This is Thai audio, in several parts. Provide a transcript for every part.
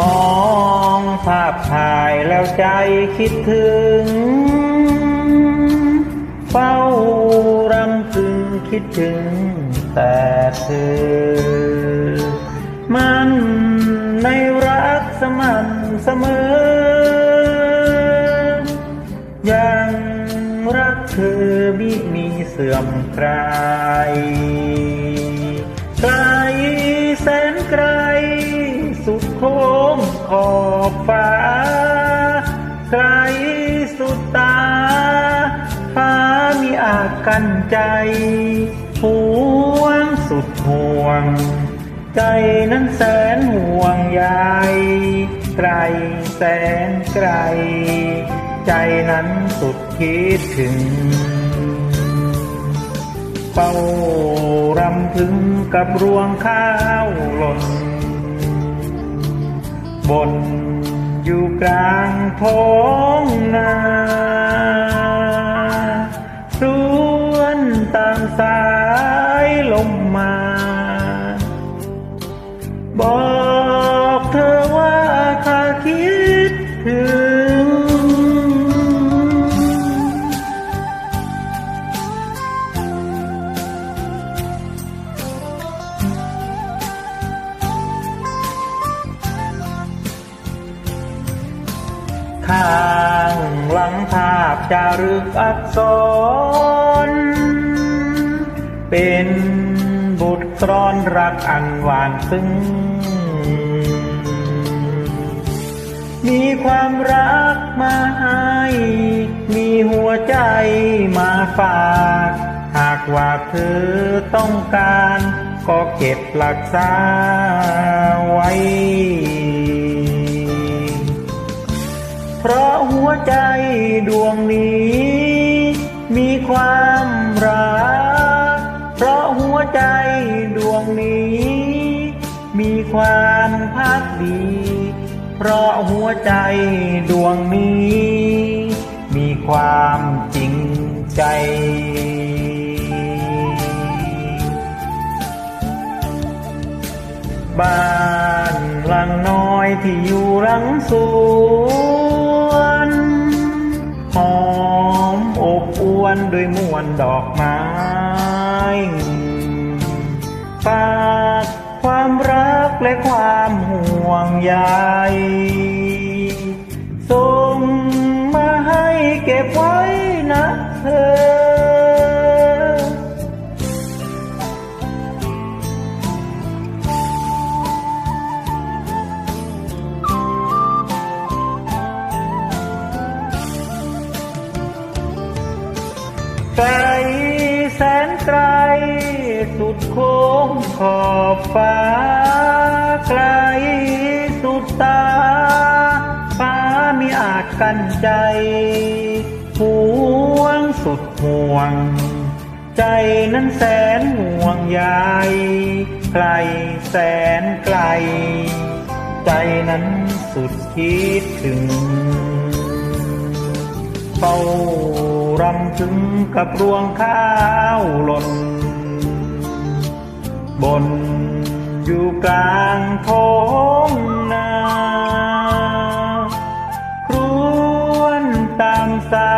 มองภาพถ่ายแล้วใจคิดถึง เฝ้ารำพึงคิดถึง แต่เธอ มันในรักสม่ำเสมอ ยังรักเธอมิมีเสื่อมคลายไกลแสนไกล โค้งขอบฟ้า ไกลสุดตา ฟ้ามีอาจกันใจ ห่วงสุดห่วง ใจนั้นแสนห่วงใยไกลแสนไกล ใจนั้นสุดคิดถึงเฝ้ารำพึงกับรวงข้าวหล่น บน อยู่กลางท้องนาสวนตามสายลมมาบอ ข้างหลังภาพจารึกอักษร เป็นบทกลอนรักอันหวานซึ้ง มีความรักมาให้ มีหัวใจมาฝาก หากว่าเธอต้องการ ก็เก็บรักษาไว้ เพราะหัวใจดวงนี้ มีความรัก เพราะหัวใจดวงนี้ มีความพักดี เพราะหัวใจดวงนี้ มีความจริงใจบ้านหลังน้อยที่อยู่หลังสวน หอมอบอวนด้วยมวลดอกไม้ฝากความรักและความห่วงใยส่งมาให้เก็บไว้นะเธอ ไกลแสนไกล สุดโค้งขอบฟ้า ไกลสุดตา ฟ้ามีอาจกันใจ ห่วงสุดห่วง ใจนั้นแสนห่วงใยไกลแสนไกล ใจนั้นสุดคิดถึงเฝ้า รำถึงกับรวงข้าวหล่น บนอยู่กลางท้องนาครวนตามสา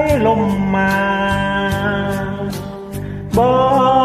ยลมมาบอก